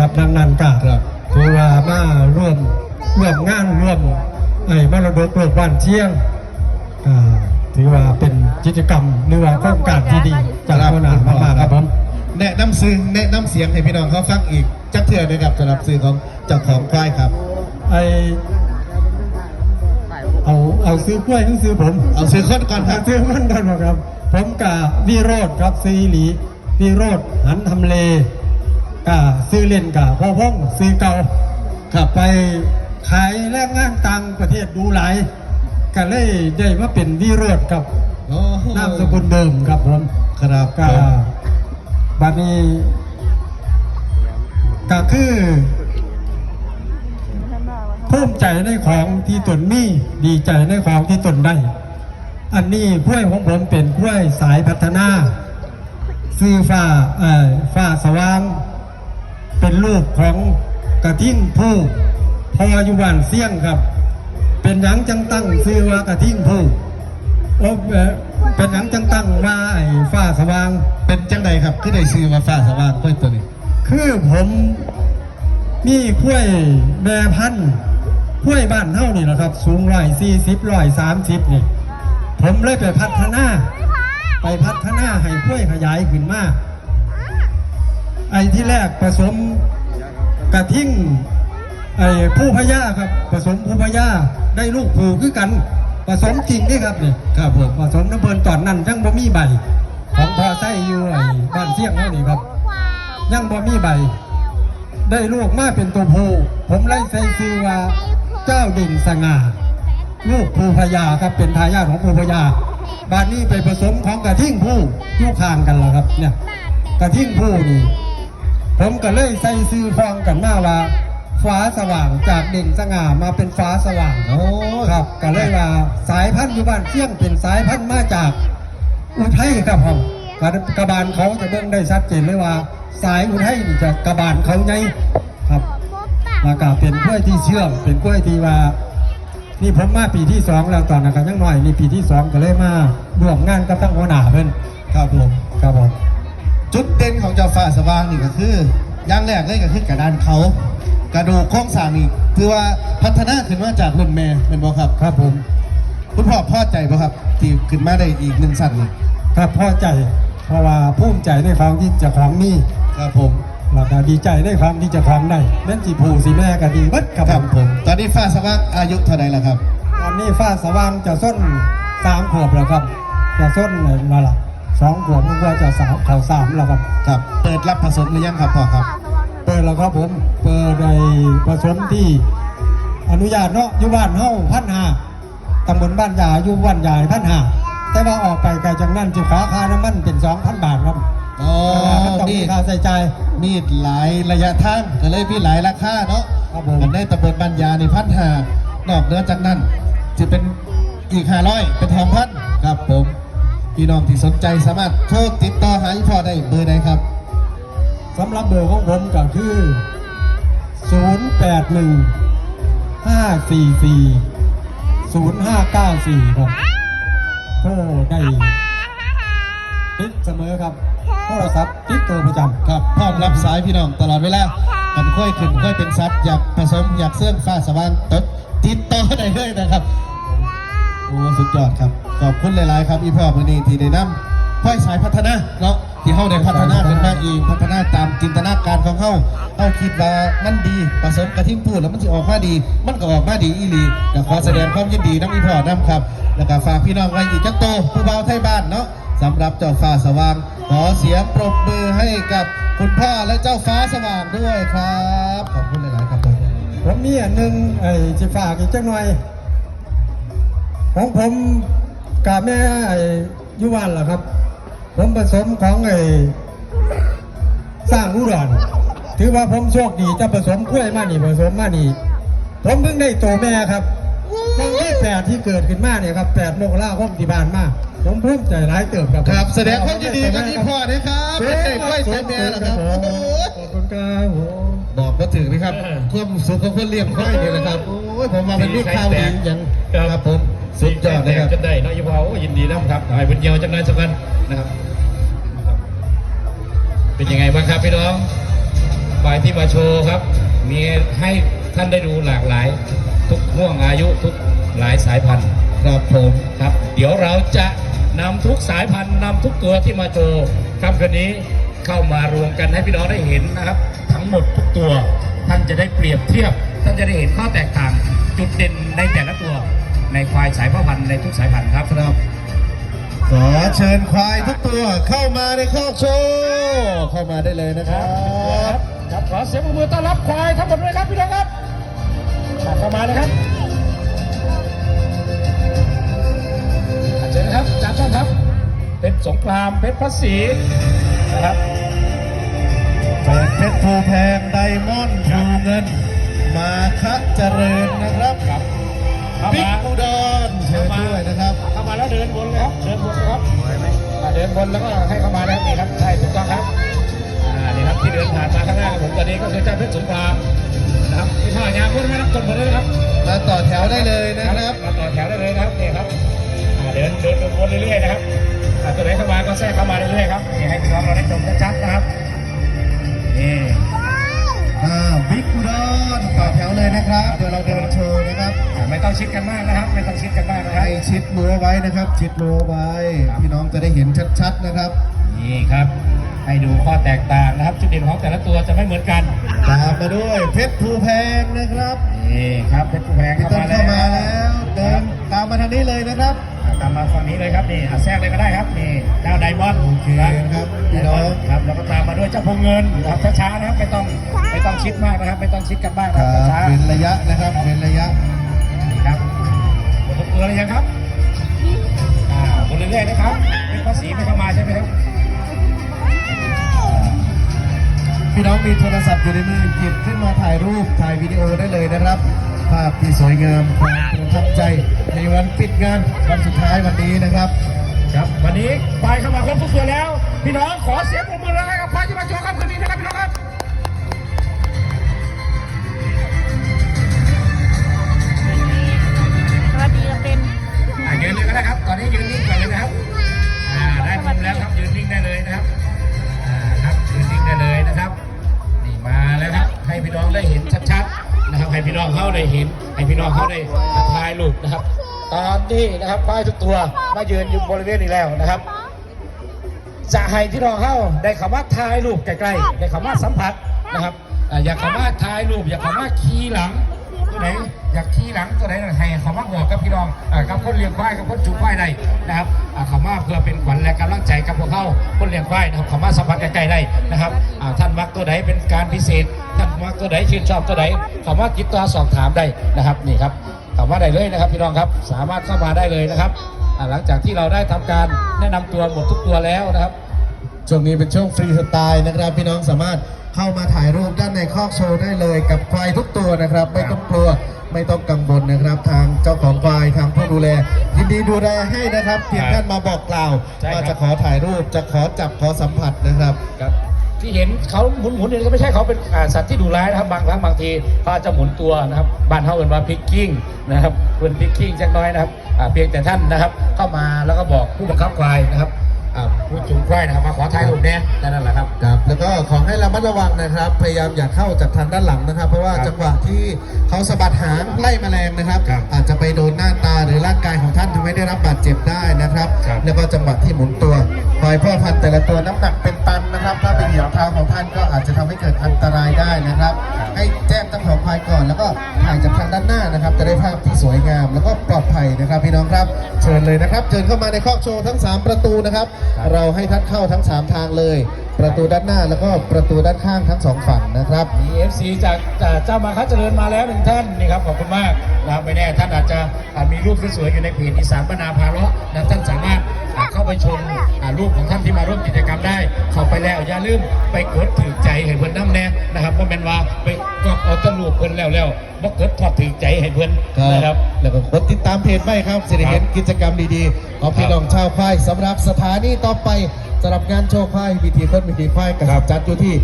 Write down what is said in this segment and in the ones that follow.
ครับดังนั้นก็ถือว่ามาร่วมร่วมงานร่วมไอ้มรดกโลกบ้านเชียงอ่าถือว่าเป็นกิจกรรมหรือว่าโครงการที่ดีจากหัวหน้ามากๆครับผมแนะนำซื้อแนะนำเสียงให้พี่น้องเขาฟังอีกจักเทื่อนะครับสำหรับซื้อของเจ้าของควายครับไอเอาเอาซื้อกล้วยหรือซื้อผม เอาซื้อคนก่อนคเอารับซื้อมันกันบ่ครับ ผมกับวิโรธครับซีหลีวิโรธหันทำเล กะซื้อเล่นกะพ่อพ่องซื้อเก่าขับไปขายแรงงานต่างประเทศดูหลายก็เลยได้มาเป็นวิโรธครับโอ้โหนามสกุลเดิมครับผมครับก็บัดนี้ก็คือภูมิใจในของที่ตนมีดีใจในของที่ตนได้ อันนี้กล้วยของผมเป็นกล้วยสายพัฒนาซื้อฟ้าเอ่อฟ้าสว่าง เป็นลูกของกระทิ่งผู้พออยู่บ้านเสี่ยงครับ เป็นหยังจังตั้งซื้อว่ากระทิ่งผู้โอ้เอ่อเป็นหยังจังตั้งว่าไอ้ฟ้าสว่าง เป็นจังใดครับคือได้ซื้อมาฟ้าสว่างค่อยตัวนี้ คือผมนี่กล้วยแม่พันธุ์กล้วยบ้านเท่านี่แหละครับ สูงร้อยสี่สิบร้อยสามสิบนี่ ผมเลยไปพัฒนา ไปพัฒนาให้กล้วยขยายขึ้นมาก ไอ้ที่แรกผสมกระทิ่งไอ้ผู้พญาครับ ผสมผู้พญาได้ลูกผูคือกัน ผสมจริงนี่ครับนี่ครับผมผสมน้ำเบินตอนนั้นยังบ่มีใบ ของพอไส้อยู่ไอ้บ้านเสี่ยงเท่านี่ครับ ยังบ่มีใบ ได้ลูกมาเป็นตัวผู้ผมไล่ใส่ชื่อว่าเจ้าดิ่งสง่าลูกภูพญาครับเป็นทายาทของภูพญาบ้านนี้ไปผสมของกระทิ่งผู้ทุกข้างกันแล้วครับเนี่ยกระทิ่งผู้นี่ ผมก็เลยใส่ซื้อฟองกันมาว่า ฟ้าสว่างจากเด่นสง่ามาเป็นฟ้าสว่างโอ้ครับก็เลยว่าสายพันธุ์อยู่บ้านเชี่ยงเป็นสายพันธุ์มาจาก อุทัยครับผมกระกระบาลเขาจะเบิ่งได้ชัดเจนเลยว่า สายอุทัยนี่จะกระบาลเขาไงครับแล้วก็เป็นกล้วยที่เชื่องเป็นกล้วยที่ว่านี่ผมมาปีที่สองแล้วตอนนั้นก็ยังน้อยนี่ปีที่สองก็เลยมาร่วมงานกับตั้งหัวหน้าเพิ่นครับผมครับผมจุดเด่นของเจ้าฟ้าสว่างนี่ก็คือ อย่างแรกเลยก็คือกระดานเขากระดูกโครงสร้างนี่คือว่าพัฒนาขึ้นมาจากรุ่นแม่เป็นบ่ครับครับผมคุณพ่อพอใจบ่ครับที่ขึ้นมาได้อีกหนึ่งสั้นนี่ครับพอใจเพราะว่าภูมิใจในความที่เจะของมีครับผมแล้วก็ดีใจในความที่เจะของได้แม่นสิผู้สิแม่ก็ดีเบิดครับครับผผมมตอนนี้ฟ้าสว่างอายุเท่าไหร่แล้วครับ ตอนนี้ฟ้าสว่างจะส้นสามขวบแล้วครับ จะส้นนั่นละ สองขวบมันก็จะสามเขาสามแล้วครับครับ เปิดรับผสมหรือยังครับพ่อครับ เปิดแล้วครับผมเปิดในผสมที่ อนุญาตเนาะอยู่บ้านเฮาพันหาตำบลบ้านยาอยู่บ้านยายพันหาแต่ว่าออกไปไกลจากนั้นจะขอค่าน้ำมันเป็นสองพันบาทครับอ๋อมันต้องมีนี่ค่าใส่ใจายมีดหลายระยะทางก็เลยมีหลายราคาเนาะครับผมมันได้ตำบลบัญญาในพันหานอกเหนือจากนั้นจะเป็นอีกห้าร้อยเป็นทองพันครับผม พี่น้องที่สนใจสามารถโทรติดต่อหาอีพ่อได้เบอร์ใดครับสำหรับเบอร์ของผมก็คือ 081 544 0594ครับโทรได้ติดเสมอครับโทรศัพท์ติดตัวประจำครับพร้อมรับสายพี่น้องตลอดเวลากันค่อยขึ้นค่อยเป็นซับอยากผสมอยากเสื่องฟ้าสว่างตดติดต่อได้เลยนะครับโอ้สุดยอดครับ ขอบคุณหลาย ๆ ครับอีพ่อมือนี้ที่ได้นำค่อยสายพัฒนาเนาะที่เข้าได้พัฒนาเป็นมาเองพัฒนาตามจินตนาการของเข้าเข้าคิดว่ามันดีผสมกระทิ้งพูดแล้วมันจะออกมาดี มันก็ออกมาดีอีหลีก็ขอแสดงความยินดีน้ำอีพ่อน้ำครับ แล้วก็ฝากพี่น้องไว้อีกจักโตผู้เบาไทยบ้านเนาะสำหรับเจ้าฟ้าสว่าง ขอเสียงปรบมือให้กับคุณพ่อและเจ้าฟ้าสว่างด้วยครับขอบคุณหลาย ๆ ครับผมผมมีอันหนึ่งไอ้จะฝากอีกจังหน่อยของผม กับแม่ไอ้อยุวันล่ะครับ ผมผสมของไอ้สร้างอุดรถือว่าผมโชคดีจะผสมกล้วยมานี่ผสมมานี่ ผมเพิ่งได้ตัวแม่ครับครั้งที่แปดที่เกิดขึ้นมาเนี่ยครับแปดโมกราคมที่ผ่านมาผมภูมิใจร้ายเติบครับครับ แสดงความยินดีกับพี่พ่อนะครับเป็นเด็กไว้เต็มแม่แล้วครับโอ้โหขอบคุณครับผม บอกก็ถึงนะครับความสุขของคนเลี้ยงควายเนี่ยนะครับโอ้ยผมมาเป็นลูกข่าวดีอย่างครับผมสุดยอดนะครับจนได้เนาะยี่พอโอ้ยินดีนะครับหายเป็นเยียวจังนั้นสักวันนะครับ เป็นยังไงบ้างครับพี่น้องฝ่ายที่มาโชว์ครับ มีให้ท่านได้ดูหลากหลาย ทุกห่วงอายุทุกหลายสายพันธุ์ครับผมครับ เดี๋ยวเราจะนำทุกสายพันธุ์นำทุกตัวที่มาโชว์ครับคืนนี้ เข้ามารวมกันให้พี่น้องได้เห็นนะครับ ทั้งหมดทุกตัวท่านจะได้เปรียบเทียบ ท่านจะได้เห็นข้อแตกต่างจุดเด่นในแต่ละตัวในควายสายพ่อพันธุ์ในทุกสายพันธุ์ครับครับขอเชิญควายทุกตัวเข้ามาในคอกโชว์เข้ามาได้เลยนะครับครับขอเสียงปรบมือต้อนรับควายทั้งหมดเลยครับพี่น้องครับเข้ามาเลยครับเชิญนะครับจับช่องครับเพชรสงครามเพชรพระศรีนะครับเปิดเพชรภูแพงไดมอนด์ภูเงิน มาคะเจริญนะครับครับเข้าบิ๊กมาอุดรเชิญด้วยนะครับ เข้ามาแล้วเดินวนเลยครับ เดินวนเลยครับอ่าเดินวนแล้วก็ให้เข้ามาแล้วนี่ครับ ใช่ถูกต้องครับอ่านี่ครับที่เดินผ่านมาข้างหน้าของผมตอนนี้ก็คือเจ้าเพชรสงครามนะครับที่ท่ายางพ้นไม่รับต้นหมดเลยนะครับมาต่อแถวได้เลยนะครับมาต่อแถวได้เลยนะครับนี่ครับอ่าเดินเดินวนเรื่อยๆนะครับอ่าตัวไหนเข้ามาก็แทรกเข้ามาเรื่อยๆครับนี่ให้พี่น้องเราได้ชมชัดๆนะครับ นี่อ่าบิ๊กอุดรต่อแถวเลยนะครับ เดี๋ยวเราเดินโชว์นะครับอ่าไม่ต้องชิดกันมากนะครับ ไม่ต้องชิดกันมากนะครับ ให้ชิดรั้วไว้นะครับ ชิดรั้วไว้ พี่น้องจะได้เห็นชัดๆนะครับ นี่ครับ ให้ดูข้อแตกต่างนะครับ จุดเด่นของแต่ละตัวจะไม่เหมือนกันตามมาด้วยเพชรภูแพงนะครับ นี่ครับเพชรผู้แพงพี่เข้าต้นมาแล้วเข้ามาแล้วเดินตามมาทางนี้เลยนะครับอ่า ตามมาฝั่งนี้เลยครับนี่อ่าแทรกเลยก็ได้ครับนี่เจ้าไดมอนด์โอเคครับพี่น้องครับแล้วก็ตามมาด้วยเจ้าพงเงินครับช้าๆนะครับไม่ต้องไม่ต้องชิดมากนะครับ ไม่ต้องชิดกันมากคนะรับช้าเป็นระยะนะครับเป็นระยะๆครับหมดทุกตัวเลยยังครับอ่าบนเรื่อยๆนะครับเป็นภาษีไม่เข้ามาใช่ไหมครับพี่น้องมีโทรศัพท์อยู่ในมือหยิบขึ้นมาถ่ายรูปถ่ายวิดีโอได้เลยนะครับ ภาพที่สวยงามความประทับใจในวันปิดงานวันสุดท้ายวันนี้นะครับ ครับ วันนี้ไปเข้ามาครบทุกส่วแล้ว พี่น้องขอเสียงปรบมือเลยให้กับพระที่มาโชว์ครับคืนนี้นะครับพี่น้องครับ น้องเขาได้ถ่ายรูปนะครับ ตอนนี้นะครับควายทุกตัวมายืนอยู่บริเวณนี้แล้วนะครับ จะให้พี่น้องเข้าได้คำว่าถ่ายรูปใกล้ๆได้คำว่าสัมผัสนะครับอ่าอยากคำว่าถ่ายรูปอยากคำว่าขี่หลัง ตัวไหนอยากขี่หลังตัวไหนให้คำว่าบอกกับพี่น้องกับคนเลี้ยงควายกับคนจูงควายได้นะครับอ่าคำว่าเพื่อเป็นขวัญและกำลังใจกับพวกเขาคนเลี้ยงควายนะครับคำว่าสัมผัสใกล้ๆได้นะครับท่านมักตัวไหนเป็นการพิเศษ ท่านมักตัวไหนชื่นชอบตัวไหนคำว่าติดต่อสอบถามได้นะครับนี่ครับคำว่าได้เลยนะครับพี่น้องครับสามารถเข้ามาได้เลยนะครับหลังจากที่เราได้ทำการแนะนำตัวหมดทุกตัวแล้วนะครับช่วงนี้เป็นช่วงฟรีสไตล์นะครับ พี่น้องสามารถ เข้ามาถ่ายรูปด้านในคอกโชว์ได้เลยกับควายทุกตัวนะครับ ไม่ต้องกลัวไม่ต้องกังวลนะครับ ทางเจ้าของควายทางผู้ดูแลยินดีดูแลให้นะครับเพียงครับท่านมาบอกกล่าวใช่ครับ ว่าจะขอถ่ายรูปจะขอจับขอสัมผัสนะครับ ครับที่เห็นเขาหมุนหมุนๆเนี่ยก็ไม่ใช่เขาเป็นอ่าสัตว์ที่ดุร้ายนะครับบางครั้งบางทีเขาอาจจะหมุนตัวนะครับบ้านเขาเอ่นว่าพิกกิ้งนะครับเป็นพิกกิ้งจักหน้อยนะครับอ่าเพียงแต่ท่านนะครับ เข้ามาแล้วก็บอกผู้บังคับควายนะครับ อ่าผู้จูงควายนะครับมาขอถ่ายรูปแน่นั่นแหละครับ ครับแล้วก็ขอให้ระมัดระวังนะครับ พยายามอย่าเข้าจากทางด้านหลังนะครับ เพราะว่าครับจังหวะที่เขาสะบัดหางไล่แมลงนะครับ ครับอาจจะไปโดนหน้าตาหรือร่างกายของท่านทำให้ได้รับบาดเจ็บได้นะครับ ครับ แล้วก็จังหวะที่หมุนตัวควายพ่อพันธุ์แต่ละตัวน้ำหนักเป็นตั นนะครับ ถ้าไปเหยียบเท้าของท่านก็อาจจะทำให้เกิดอันตรายได้นะครับ ให้แจ้งเจ้าของควายก่อนแล้วก็ถ่ายจากทางด้านหน้านะครับ จะได้ภาพที่สวยงามแล้วก็ปลอดภัยนะครับ พี่น้องครับ เชิญเลยนะครับ เชิญเข้ามาในคอกโชว์ทั้ง 3 ประตูนะครับครับเราให้ท่านเข้าทั้ง 3 ทางเลยประตูด้านหน้าแล้วก็ประตูด้านข้างทั้งสองฝั่งนะครับ มี FC จากจากเจ้ามาคัดเจริญมาแล้วหนึ่งท่านนี่ครับขอบคุณมากนะครับไม่แน่ท่านอาจจะอ่ามีรูปสวยๆอยู่ในเพจอีสานบรรณาพาเลาะนะท่านสามารถอ่าเข้าไปชมอ่ารูปของท่านที่มาร่วมกิจกรรมได้ เข้าไปแล้วอย่าลืมไปกดถือใจให้เพื่อนน้ำแน่นะครับเพราะแมนว่าไปกอบเอาแตะลูกเพื่อนแล้วแล้วบ่กดทอดถือใจให้เพื่อนนะครับ แล้วก็กดติดตามเพจไว้ครับจะได้เห็นกิจกรรมดีๆ ของพี่น้องชาวควายสำหรับสถานีต่อไป สำหรับงานโชว์ควายวิธีต้นวิธีควายกับจัดอยู่ที่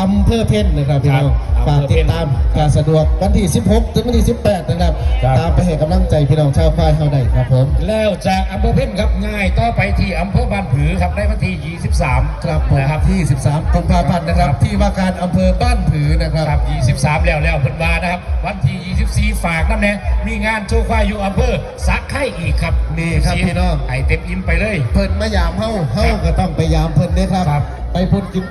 อำเภอเพ่นนะครับพี่น้องครับฝากอำเภอเพ็ติญดตามการสะดวกวันที่ 16 ถึงวันที่ 18 นะครับครับตามไปให้กำลังใจพี่น้องชาวควายเฮาได้ครับผม แล้วจากอำเภอเพ่นครับง่ายต่อไป ที่อำเภอบ้านผือครับในวันที่ 23 ครับผมนะครับที่ 13กุมภาพันธ์นะครับ ที่ว่าการอำเภอบ้านผือนะครับครับ 23 แล้วแล้วเพิ่นมานะครับ วันที่ 24 ฝากน้ำแน่มีงานโชว์ควายอยู่อำเภอสักไข่อีกครับนี่ครับพี่น้องไอเต็มอิ่มไปเลย เพิ่นมายามเฮาเฮาก็ต้องไปยามเพิ่นเด้ครับครับไปพุ่นกิน